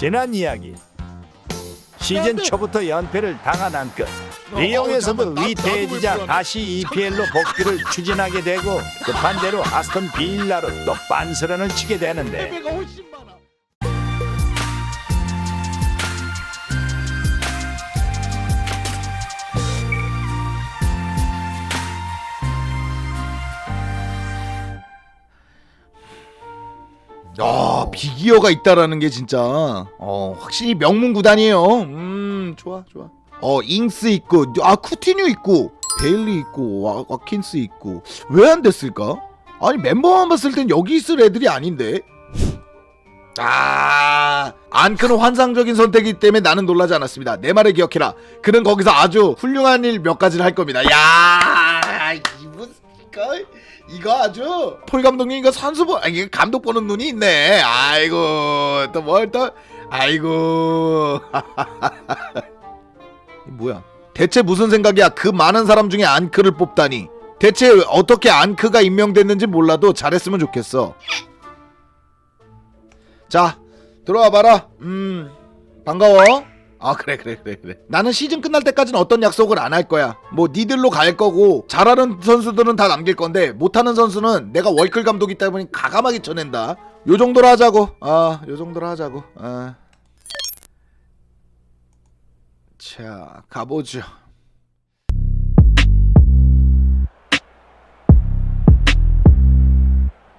지난 이야기. 시즌 초부터 연패를 당한 리옹에서도 잠깐만, 나- 위태해지자 다시 EPL로 복귀를 추진하게 되고 급한 대로 아스톤 빌라로 또 빤스런을 치게 되는데 비기어가 있다라는 게 진짜 어 확실히 명문 구단이에요. 음 좋아 좋아. 어 잉스 있고 아 쿠티뉴 있고 베일리 있고 와, 와킨스 있고 왜 안 됐을까? 아니 멤버만 봤을 땐 여기 있을 애들이 아닌데. 아 안크는 환상적인 선택이기 때문에 나는 놀라지 않았습니다. 내 말을 기억해라. 그는 거기서 아주 훌륭한 일 몇 가지를 할 겁니다. 야 이분 이거 이거 아주 폴 감독님 이거 선수 보 아니 감독 보는 눈이 있네. 아이고 또 뭘 또 아이고 이 뭐야? 대체 무슨 생각이야? 그 많은 사람 중에 안크를 뽑다니. 대체 어떻게 안크가 임명됐는지 몰라도 잘했으면 좋겠어. 자 들어와 봐라. 음 반가워. 아 그래 그래 그래 그래. 나는 시즌 끝날 때까지는 어떤 약속을 안 할 거야. 뭐 니들로 갈 거고 잘하는 선수들은 다 남길 건데 못하는 선수는 내가 월클 감독이 있다 보니 가감하게 쳐낸다. 요 정도로 하자고. 아, 요 정도로 하자고. 아. 자, 가보죠.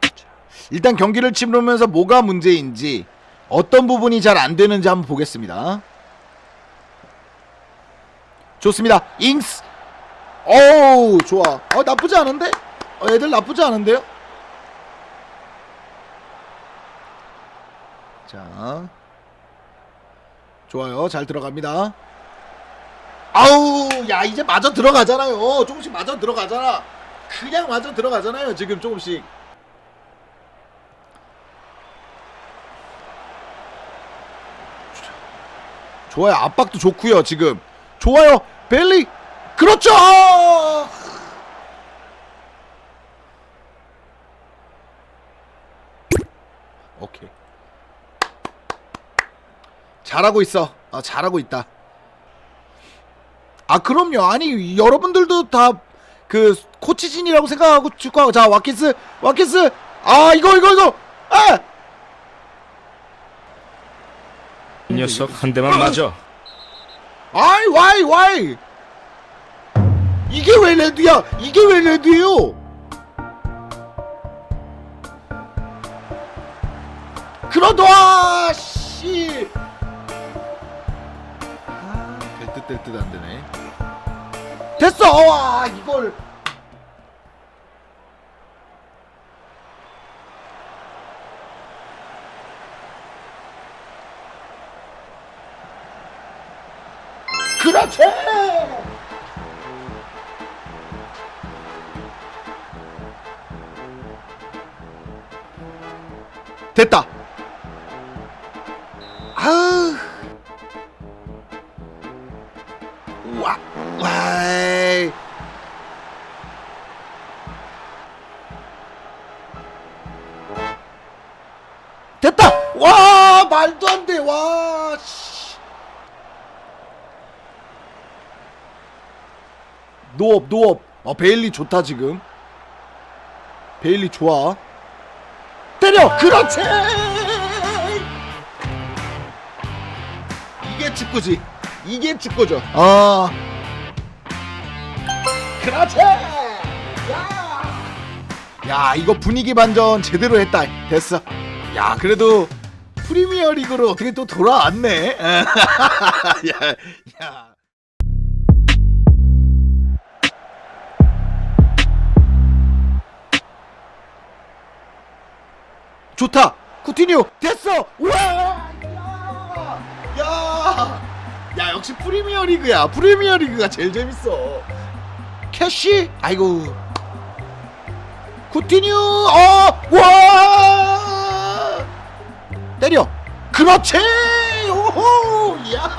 자, 일단 경기를 치르면서 뭐가 문제인지 어떤 부분이 잘 안 되는지 한번 보겠습니다. 좋습니다. 잉스. 어우, 좋아. 어, 나쁘지 않은데? 어, 애들 나쁘지 않은데요? 자. 좋아요. 잘 들어갑니다. 아우, 야, 이제 마저 들어가잖아요. 조금씩 마저 들어가잖아. 그냥 마저 들어가잖아요. 지금 조금씩. 좋아요. 압박도 좋고요. 지금. 좋아요. 벨리. 그렇죠. 오케이. 잘하고 있어. 아, 잘하고 있다. 아, 그럼요. 아니, 여러분들도 다 그 코치진이라고 생각하고 축구하고 자, 와키스. 와키스. 아, 이거 이거 이거. 아! 이 녀석 한 대만 맞아. 아이 와이 와이. 이게 왜 레드야? 이게 왜 레드예요? 그러다 씨. 아, 될듯 될듯 안 되네. 됐어. 와 이걸 그렇지 노업 노업. 어 베일리 좋다 지금. 베일리 좋아. 때려! 그렇지! 이게 축구지. 이게 축구죠. 아. 그렇지! 야. 야 이거 분위기 반전 제대로 했다. 됐어. 야 그래도 프리미어 리그로 어떻게 또 돌아왔네. 야, 야. 좋다. 쿠티뉴 됐어. 우와! 야! 야! 야, 역시 프리미어 리그야. 프리미어 리그가 제일 재밌어. 캐시? 아이고. 쿠티뉴! 어! 와! 때려. 그렇지! 오호! 야!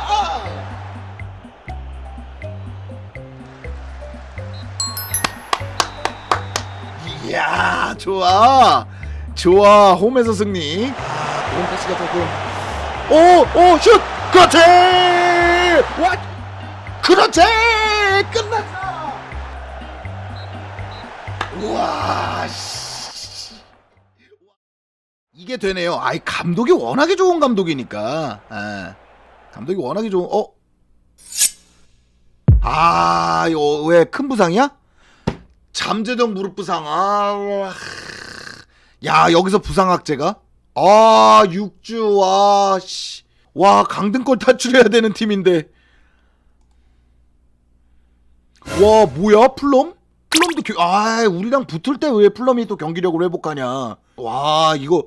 이야, 좋아. 좋아 홈에서 승리. 홈 패스가 조금. 오오슛! 그렇지! 와 그렇지! 끝났어! 우와 씨. 이게 되네요. 아이 감독이 워낙에 좋은 감독이니까. 아, 감독이 워낙에 좋은 어? 아 이거 왜 큰 부상이야? 잠재적 무릎 부상. 아 와. 야 여기서 부상학제가? 아 6주 와 씨. 와 강등권 탈출해야 되는 팀인데. 와 뭐야 플럼? 플럼도 겨... 아 우리랑 붙을 때 왜 플럼이 또 경기력을 회복하냐? 와 이거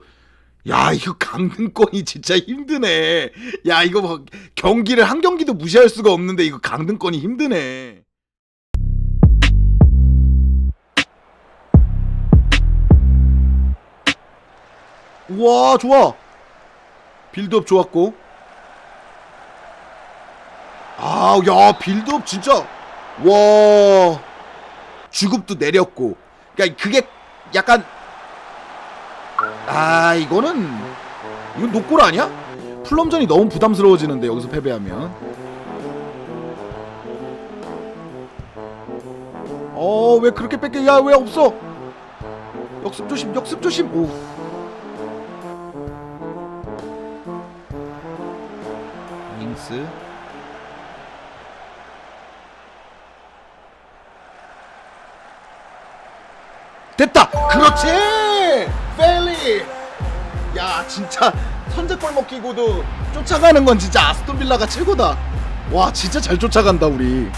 야 이거 강등권이 진짜 힘드네. 야 이거 막 경기를 한 경기도 무시할 수가 없는데 이거 강등권이 힘드네 와 좋아. 빌드업 좋았고. 아야 빌드업 진짜. 와. 주급도 내렸고. 그러니까 그게 약간 아 이거는 이건 노골 아니야? 플럼전이 너무 부담스러워지는데 여기서 패배하면. 어 왜 그렇게 뺏겨? 야왜 없어? 역습 조심 역습 조심. 오 잉스 됐다! 그렇지! 펠리 야 진짜 선제골 먹히고도 쫓아가는 건 진짜 아스톤 빌라가 최고다. 와 진짜 잘 쫓아간다 우리.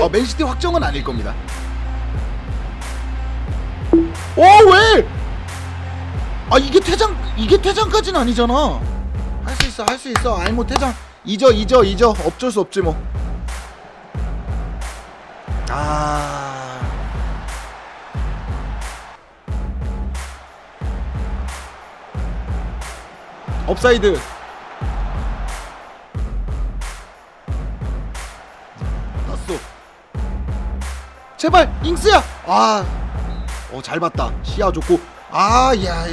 어 맨시티 확정은 아닐 겁니다 아 이게 퇴장 이게 퇴장까지는 아니잖아. 할 수 있어 할 수 있어. 아니 뭐 퇴장 잊어 잊어 잊어 어쩔 수 없지 뭐. 아. 업사이드. 났어. 제발 잉스야. 아. 어 잘 봤다 시야 좋고 아야 아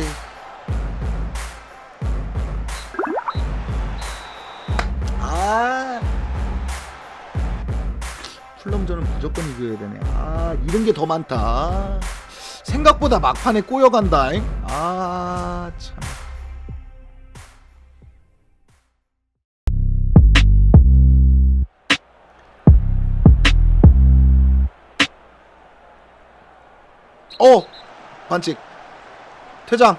플럼전은 무조건 이겨야 되네. 아 이런 게 더 많다. 생각보다 막판에 꼬여간다 아 참. 어 반칙. 퇴장.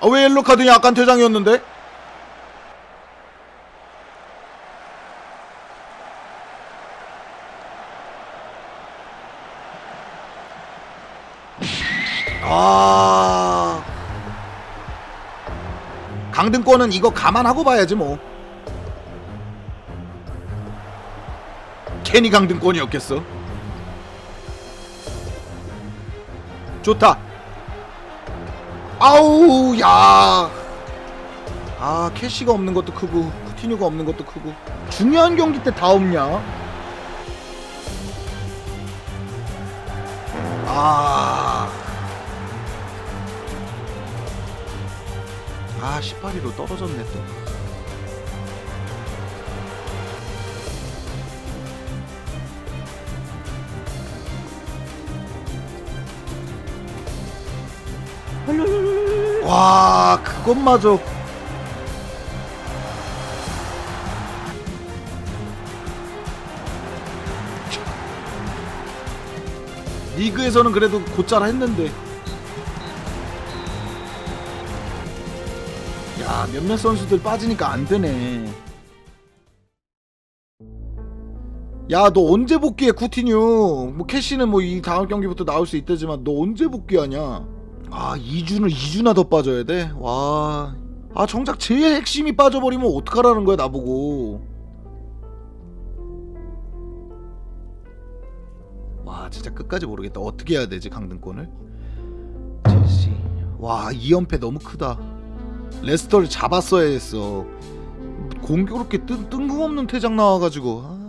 아, 왜 옐로 카드냐 약간 퇴장이었는데 아 강등권은 이거 감안하고 봐야지 뭐 괜히 강등권이었겠어 좋다. 아우 야. 아 캐시가 없는 것도 크고 쿠티뉴가 없는 것도 크고 중요한 경기 때 다 없냐? 아. 아 18위로 떨어졌네 또. 와 그것마저 리그에서는 그래도 곧잘 했는데 야 몇몇 선수들 빠지니까 안 되네. 야 너 언제 복귀해 쿠티뉴? 뭐 캐시는 뭐 이 다음 경기부터 나올 수 있다지만 너 언제 복귀하냐? 아 2주는 2주나 더 빠져야 돼? 와... 아 정작 제일 핵심이 빠져버리면 어떡하라는 거야 나보고. 와 진짜 끝까지 모르겠다. 어떻게 해야 되지 강등권을? 첼시. 와 2연패 너무 크다 레스터를 잡았어야 했어. 공교롭게 뜬, 뜬금없는 퇴장 나와가지고